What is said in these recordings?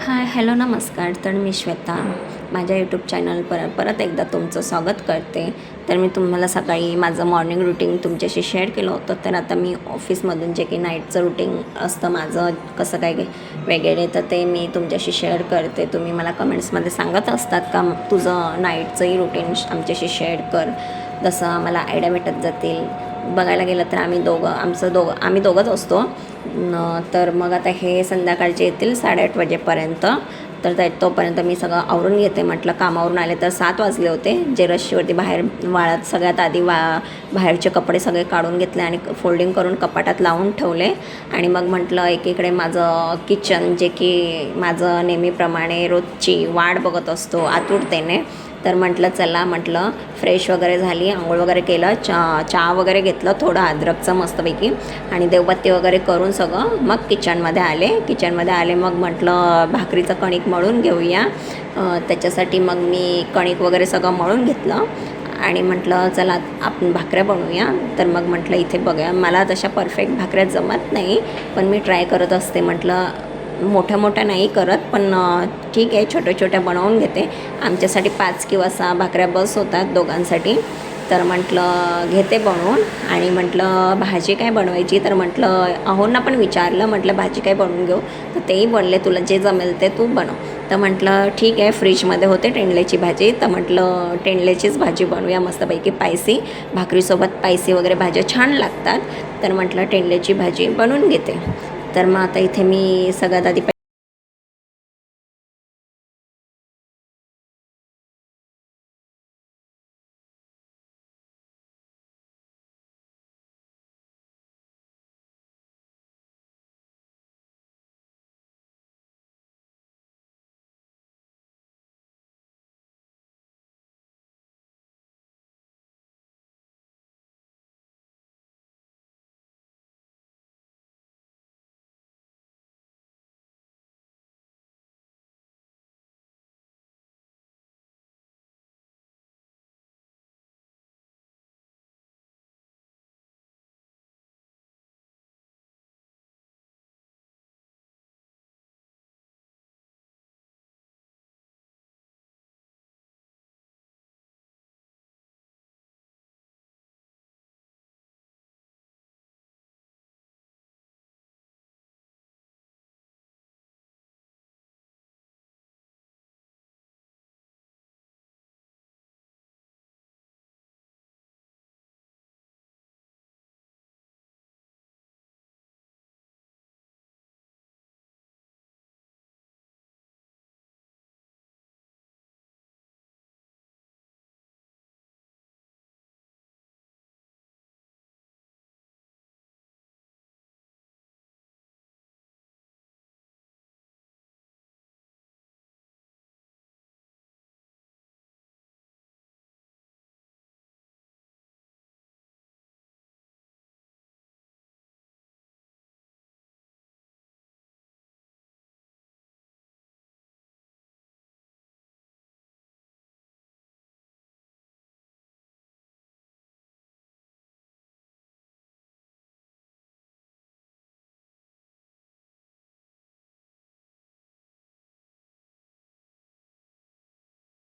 Hi hello नमस्कार. तर मी श्वेता. माझ्या यूट्यूब चॅनल पर परत एकदा तुमचं स्वागत करते. तर मी तुम्हाला सकाळी माझं मॉर्निंग रुटीन तुमच्याशी शेअर केलं होतं. तर आता मी ऑफिसमधून जे की नाईटचं रुटीन असतं माझं कसं काय वगैरे तर ते मी तुमच्याशी शेअर करते. तुम्ही मला कमेंट्समध्ये सांगत असतात का तुझं नाईटचंही रुटीन आमच्याशी शेअर कर. जसं आम्हाला आयडिया भेटत जातील. बघायला गेलं तर आम्ही दोघं आमचं दोघं आम्ही दोघंच असतो. तर मग आता हे संध्याकाळचे येतील साडेआठ वाजेपर्यंत. तर त्या तोपर्यंत मी सगळं आवरून घेते. म्हटलं कामावरून आले तर सात वाजले होते. जे रशीवरती बाहेर वाळत सगळ्यात आधी वा बाहेरचे कपडे सगळे काढून घेतले आणि फोल्डिंग करून कपाटात लावून ठेवले. आणि मग म्हटलं एकीकडे माझं किचन जे की माझं नेहमीप्रमाणे रोजची वाट बघत असतो आतुरतेने. तर म्हटलं चला म्हटलं फ्रेश वगैरे झाली आंघोळ वगैरे केलं चा चहा वगैरे घेतलं थोडं अद्रकचं मस्तपैकी आणि देवबत्ती वगैरे करून सगळं मग किचनमध्ये आले. किचनमध्ये आले मग म्हटलं भाकरीचं कणिक मळून घेऊया. त्याच्यासाठी मग मी कणिक वगैरे सगळं मळून घेतलं आणि म्हटलं चला आपण भाकऱ्या बनवूया. तर मग म्हटलं इथे बघूया. मला तशा परफेक्ट भाकऱ्या जमत नाही पण मी ट्राय करत असते. म्हटलं मोठ्या मोठ्या नाही करत पण ठीक आहे छोट्या छोट्या बनवून घेते. आमच्यासाठी पाच किंवा सहा भाकऱ्या बस होतात दोघांसाठी. तर म्हटलं घेते बनवून. आणि म्हटलं भाजी काय बनवायची? तर म्हटलं अहोंना पण विचारलं म्हटलं भाजी काय बनवून घेऊ? तर तेही बोलले तुला जे जमेल ते तू बनव. तर म्हटलं ठीक आहे फ्रीजमध्ये होते टेंडल्याची भाजी. तर म्हटलं टेंडल्याचीच भाजी बनवूया मस्तपैकी पायसी भाकरीसोबत पायसी वगैरे भाज्या छान लागतात. तर म्हटलं टेंडल्याची भाजी बनवून घेते. तर मग आता इथे मी सगळ्यात आधी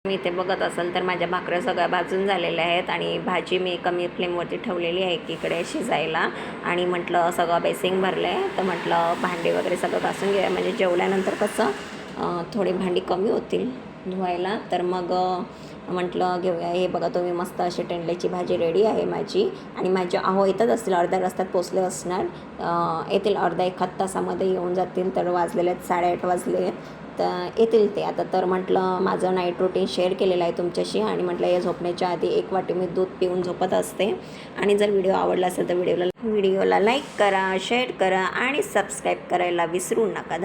मी इथे बघत असाल तर माझ्या भाकऱ्या सगळ्या भाजून झालेल्या आहेत आणि भाजी मी कमी फ्लेमवरती ठेवलेली आहे एकीकडे शिजायला. आणि म्हटलं सगळं बेसिंग भरलं आहे तर म्हटलं भांडी वगैरे सगळं घासून घ्या म्हणजे जेवल्यानंतर कसं थोडी भांडी कमी होतील धुवायला. तर मग म्हटलं घेऊया हे बघा तुम्ही मस्त अशी टेंडल्याची भाजी रेडी आहे माझी आणि माझी अहो येतच असतील अर्ध्या रस्त्यात पोचले असणार. येतील अर्धा एखाद तासामध्ये येऊन जातील तर वाजलेले आहेत साडेआठ वाजले आहेत. तर येतील ते. आता तर म्हटलं माझं नाईट रुटीन शेअर केलेलं आहे तुमच्याशी आणि म्हटलं या झोपण्याच्या आधी एक वाटी मी दूध पिऊन झोपत असते. आणि जर व्हिडिओ आवडला असेल तर व्हिडिओला व्हिडिओला लाईक करा शेअर करा आणि सबस्क्राईब करायला विसरू नका. धन्यवाद.